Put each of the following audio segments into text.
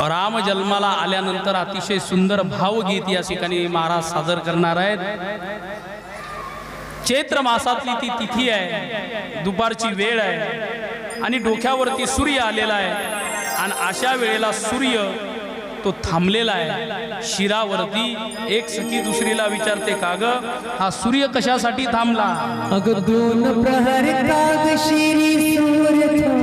राम जन्माला आल्यानंतर अतिशय सुंदर भावगीत या ठिकाणी महाराज सादर करणार आहेत. चैत्र मासातली ती तिथी आहे. दुपारची वेळ आहे. आणि डोक्यावरती सूर्य आलेला आहे. आणि अशा वेळेला सूर्य तो थांबलेला आहे. शिरावरती एक सखी दुसरीला विचारते काग हा सूर्य कशासाठी थांबला? अगदी दोन काग शिरी सूर्य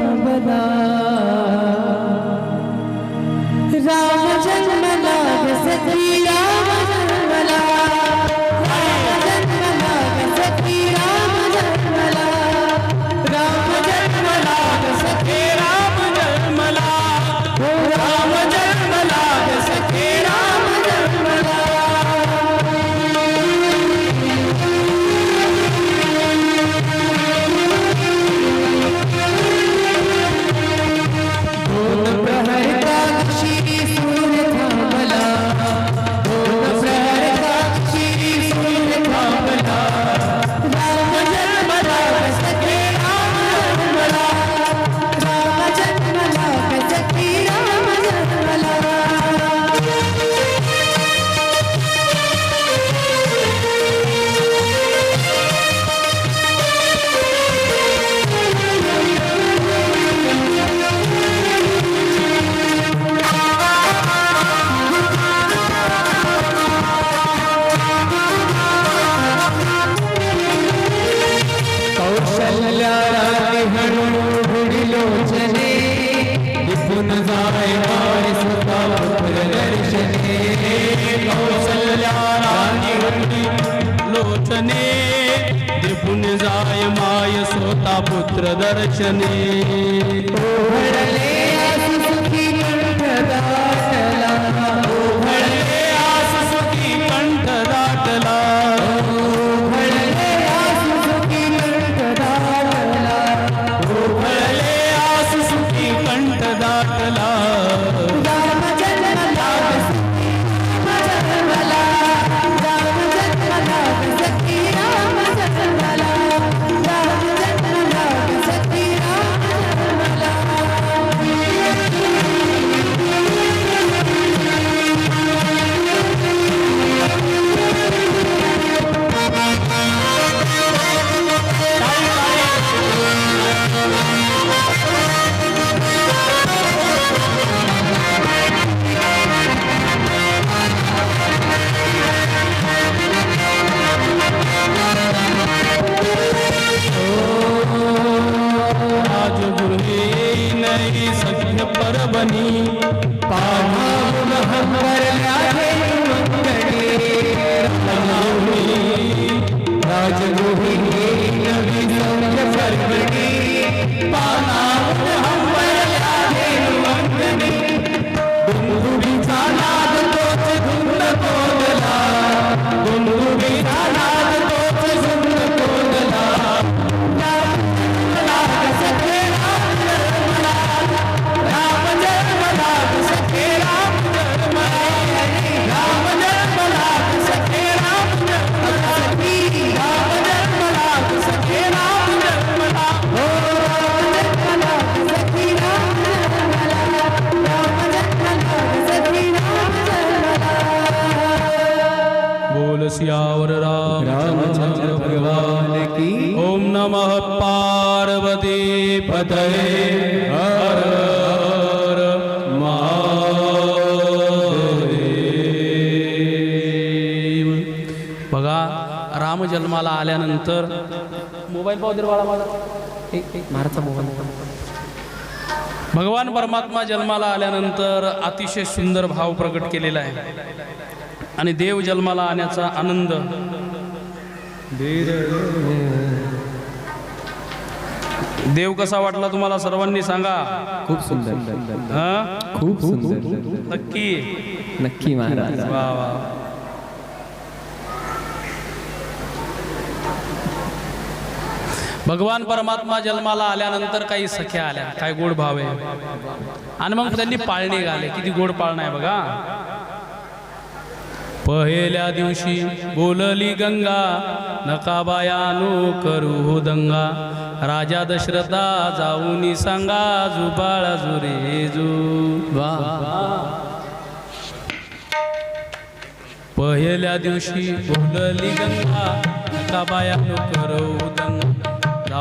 माता पुत्र दर्शनी. बघा राम जन्माला आल्यानंतर मोबाईल पावतील बाळा माझा. मोबाईल. भगवान परमात्मा जन्माला आल्यानंतर अतिशय सुंदर भाव प्रकट केलेला आहे. आणि देव जन्माला आण्याचा आनंद. देव कसा वाटला तुम्हाला सर्वांनी सांगा? खूप सुंदर. खूप सुंदर. नक्की. नक्की महाराज. वा वा. भगवान परमात्मा जन्माला आल्यानंतर काही सख्या आल्या काय गोड भाव आहे. आणि मग त्यांनी पाळणे घाले किती गोड पाळणं आहे बघा. पहिल्या दिवशी बोलली गंगा नकाबायानू करू हो दंगा. राजा दशरथा जाऊन सांगा जुबाळा जुरे जु. पहिल्या दिवशी बोलली गंगा नकाबायानू करू हो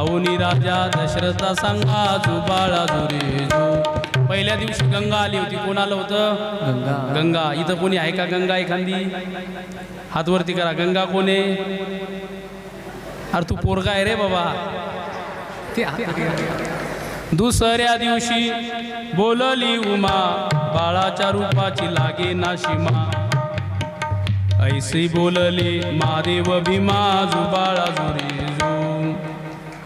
जाऊनी राजा दशरथा सांगा जुबाळा जुरे जू पहिल्या दिवशी गंगा आली होती. कोण आलं होतं? गंगा. गंगा. इथं कोणी आहे का गंगा एखादी? हात वरती करा. गंगा कोण आहे? अरे तू पोरगा आहे रे बाबा. ते दुसऱ्या दिवशी बोलली उमा बाळाच्या रूपाची लागे नाशिमा ऐसी बोलले महादेव भीमा जुबाळा जुरे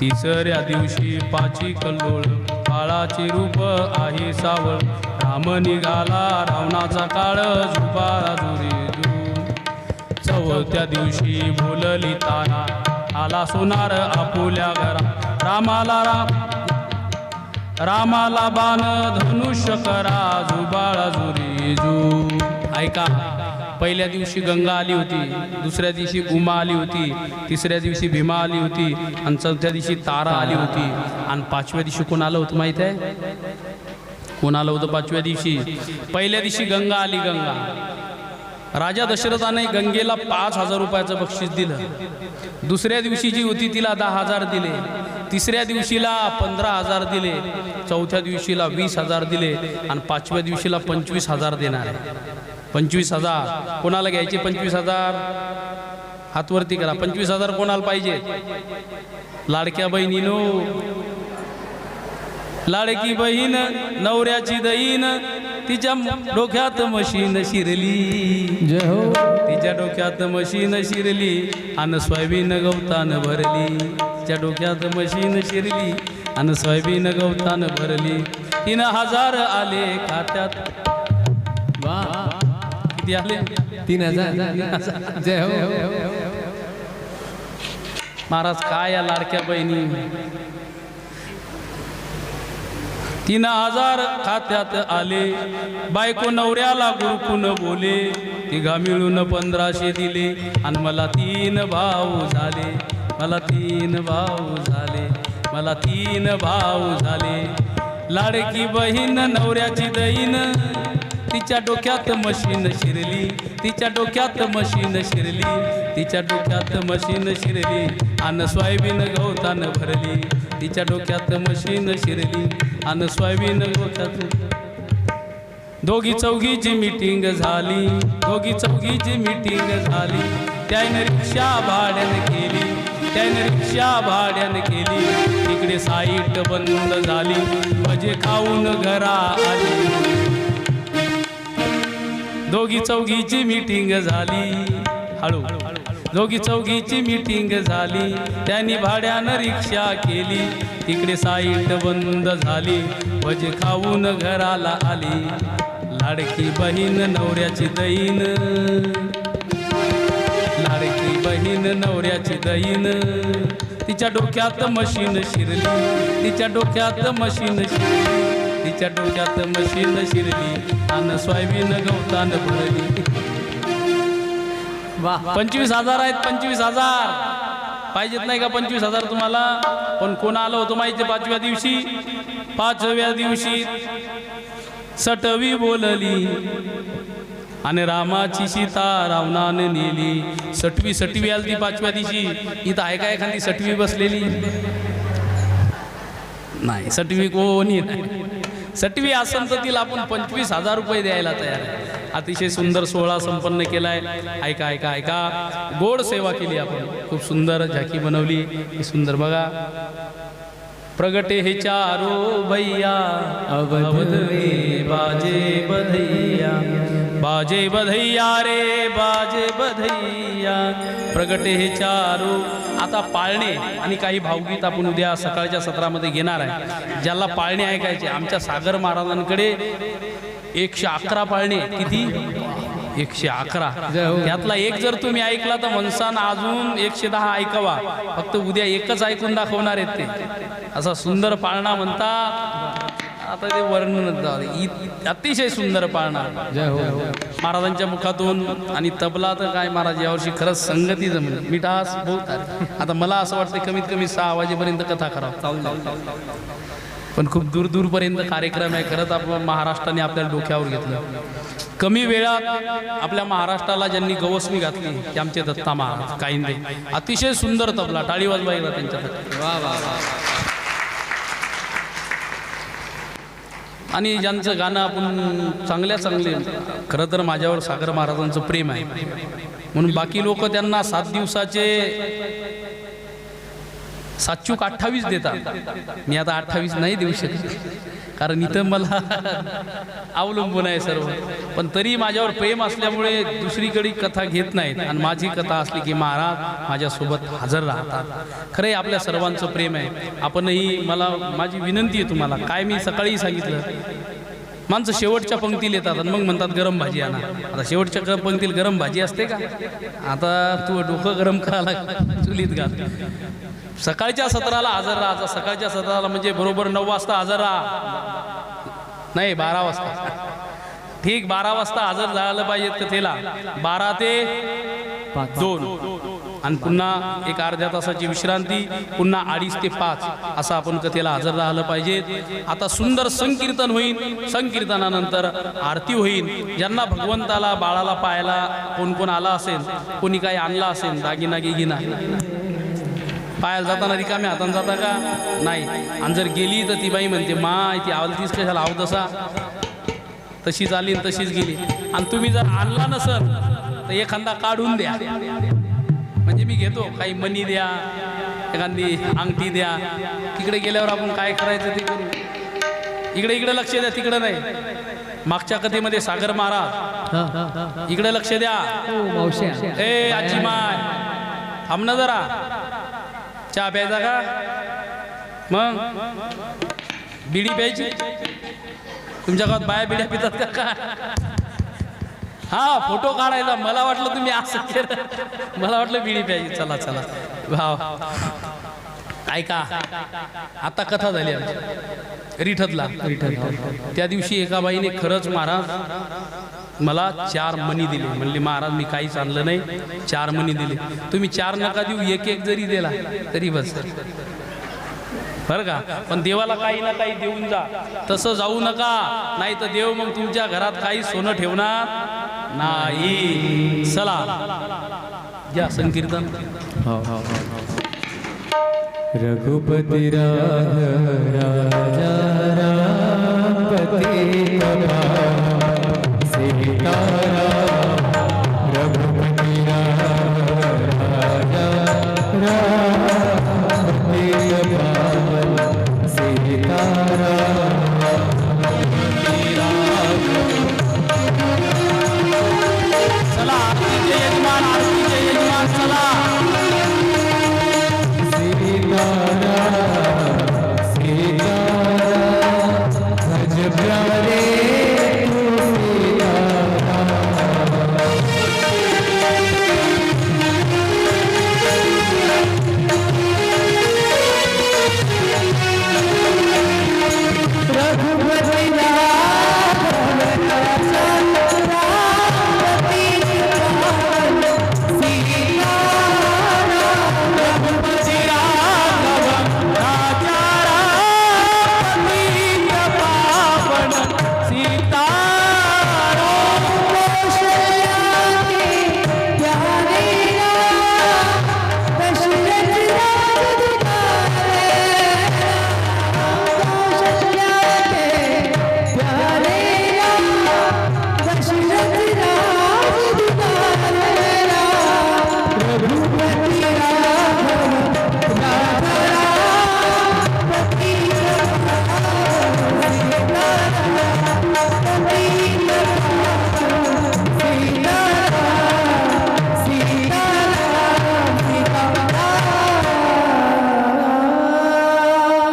तिसऱ्या दिवशी पाची कल्लोळ काळाचे रूप आहे सावळ. राम निघाला रावणाचा काळ जुबाळा जुरे चौथ्या दिवशी बोलली तारा आला सोनार आपुल्या घरा. रामाला राम रामाला बाण धनुष्य करा जुबाळा जुरी जू ऐका. पहिल्या दिवशी गंगा आली होती दुसऱ्या दिवशी उमा आली होती तिसऱ्या दिवशी भीमा आली होती आणि चौथ्या दिवशी तारा आली होती. आणि पाचव्या दिवशी कोण आलं होतं माहीत आहे? कोण आलं होतं पाचव्या दिवशी? पहिल्या दिवशी गंगा आली गंगा. राजा दशरथाने गंगेला पाच हजार रुपयाचं बक्षीस दिलं. दुसऱ्या दिवशी जी होती तिला दहा हजार दिले. तिसऱ्या दिवशीला पंधरा हजार दिले. चौथ्या दिवशीला वीस हजार दिले. आणि पाचव्या दिवशीला पंचवीस हजार देणार आहे. पंचवीस हजार. कोणाला घ्यायचे पंचवीस हजार? हातवरती करा. पंचवीस हजार कोणाला पाहिजे? लाडक्या बहिणीनो. लाडकी बहीण नवऱ्याची दहीन तिच्या डोक्यात मशीन शिरली. हो. तिच्या डोक्यात मशीन शिरली आणि सोयाबीन गवतान भरली. तिच्या डोक्यात मशीन शिरली आणि सोयाबीन गवतान भरली. तीन हजार आले खात्यात. वा किती आले? तीन हजार. जय हो. महाराज काय या लाडक्या बहिणी? तीन हजार खात्यात आले. बायको नवऱ्याला गुरुकून बोले. तिघा मिळून पंधराशे दिले. आणि मला तीन भाऊ झाले. मला तीन भाऊ झाले. मला तीन भाऊ झाले. लाडकी बहीण नवऱ्याची दहीन तिच्या डोक्यात मशीन शिरली तिच्या डोक्यात मशीन शिरली तिच्या डोक्यात मशीन शिरली आणि सोयाबीन गवतान भरली. तिच्या डोक्यात मशीन शिरली आणि सोयाबीन गवतात. दोघी चौघीची मीटिंग झाली दोघी चौघीची मीटिंग झाली. त्यानं रिक्षा भाड्यानं केली त्याने रिक्षा भाड्यानं केली. तिकडे साईट बंद झाली भजे खाऊन घरा आली. दोघी चौघीची मीटिंग झाली. हळू दोघी चौघीची मीटिंग झाली. त्यांनी भाड्यानं रिक्षा केली. तिकडे साईट बंद झाली. भज खाऊन घराला आली. लाडकी बहीण नवऱ्याची दहीन. लाडकी बहीण नवऱ्याची दहीन. तिच्या डोक्यात मशीन शिरली. तिच्या डोक्यात मशीन शिरली. तिच्या डोक्यात मशीन शिरली आणि सोयाबीन गवतान भरली. वा पंचवीस हजार आहेत पंचवीस हजार. पाहिजेत नाही का पंचवीस हजार तुम्हाला? पण कोण आलं होतं माहिती पाचव्या दिवशी? पाचव्या दिवशी सटवी बोलली आणि रामाची सीता रावणाने नेली. सटवी सटवी आली ती पाचव्या दिवशी. इथं आहे का एखादी सटवी बसलेली? नाही सटवी कोणी नाही. सटवी असेल आपण पंचवीस हजार रुपये द्यायला तयार आहे. अतिशय सुंदर सोहळा संपन्न केलाय. ऐका ऐका ऐका. गोड सेवा केली आपण. खूप सुंदर झाकी बनवली. ही सुंदर बघा. प्रगटे हे चारो भैया. अवध बाजे बधैया बाजे बधैया रे बाजे बधैया. प्रगटे हे चारू. आता पाळणे आणि काही भावगीत आपण उद्या सकाळच्या सत्रामध्ये घेणार आहे. ज्याला पाळणे ऐकायचे आमच्या सागर महाराजांकडे एकशे अकरा पाळणे. किती? एकशे अकरा. हो. त्यातला एक जर तुम्ही ऐकला तर मनसान अजून एकशे दहा ऐकावा. फक्त उद्या एकच ऐकून दाखवणार आहेत ते. असा सुंदर पाळणा म्हणता आता ते वर्णन अतिशय सुंदर पाळणा जय हो महाराजांच्या मुखातून आणि तबला तर काय महाराज यावर्षी खरंच संगती जमली मिठास बहुत आता मला असं वाटतं कमीत कमी सहा वाजेपर्यंत कथा करावं. पण खूप दूर दूरपर्यंत कार्यक्रम आहे. खरंच आपल्या महाराष्ट्राने आपल्या डोक्यावर घेतलं. कमी वेळात आपल्या महाराष्ट्राला ज्यांनी गवसणी घातली ते आमचे दत्ता महाराज. काहींदे अतिशय सुंदर तबला. टाळी वाजवायला त्यांच्यासाठी वा वा वा. आणि ज्यांचं गाणं आपण चांगल्या चांगले खरं तर माझ्यावर सागर महाराजांचं प्रेम आहे. म्हणून बाकी लोक त्यांना सात दिवसाचे सातचूक अठ्ठावीस देतात मी आता अठ्ठावीस नाही देऊ शकत. कारण इथं मला अवलंबून आहे सर्व. पण तरी माझ्यावर प्रेम असल्यामुळे दुसरीकडे कथा घेत नाहीत. आणि माझी कथा असली की महाराज माझ्यासोबत हजर राहतात. खरंही आपल्या सर्वांचं प्रेम आहे. आपणही मला माझी विनंती आहे तुम्हाला. काय मी सकाळी सांगितलं माणसं शेवटच्या पंक्तीला येतात आणि मग म्हणतात गरम भाजी आणा. आता शेवटच्या पंक्तीला गरम भाजी असते का? आता तू डोकं गरम करायला चुलीत घाल. सकाळच्या सत्राला हजर राहा. सकाळच्या सत्राला म्हणजे बरोबर नऊ वाजता हजर राहा. नाही बारा वाजता. ठीक बारा वाजता हजर झालं पाहिजे कथेला बारा ते दोन. आणि पुन्हा एक अर्ध्या तासाची विश्रांती पुन्हा अडीच ते पाच असं आपण कथेला हजर राहिलं पाहिजे. आता सुंदर संकीर्तन होईल. संकीर्तनानंतर आरती होईल. ज्यांना भगवंताला बाळाला पाहायला कोण कोण आला असेल कोणी काही आणला असेल दागिना गिगिना पायाला जाताना रिकाम्या हातानं जाता का? नाही. आणि जर गेली तर ती बाई म्हणते माय ती आवलतीच कशाला? आव तसा. तशीच आली आणि तशीच गेली. आणि तुम्ही जर आणला नसल तर एखादा काढून द्या. म्हणजे मी घेतो. काही मनी द्या एखादी अंगठी द्या. तिकडे गेल्यावर आपण काय करायचं ते करू. इकडे इकडे लक्ष द्या तिकडे नाही. मागच्या कथेमध्ये सागर महाराज हा. हा हा हा इकडे लक्ष द्या. मावश्या ए आजी माय थांब ना जरा. चहा प्यायचा का? मग? बिडी प्यायची? तुमच्या गावात बाया बिड्या पितात का? हा फोटो काढायचा. मला वाटलं तुम्ही असं केलं. मला वाटलं बिडी प्यायची. चला चला. भाव. ऐका. आता कथा झाली आमची. रिठतला. त्या दिवशी एका बाईने खरंच महाराज मला चार मणी दिले. म्हणले महाराज मी काहीच आणलं नाही. चार मणी दिले. तुम्ही चार नका देऊ. एक एक जरी दिला तरी बस. बरं का? पण देवाला काही ना काही देऊन जा. तसं जाऊ नका. नाही तर देव मग तुमच्या घरात काही सोनं ठेवणार नाही. चला. घ्या संकीर्तन. रघुपती हो हो, हो, हो. राजा राम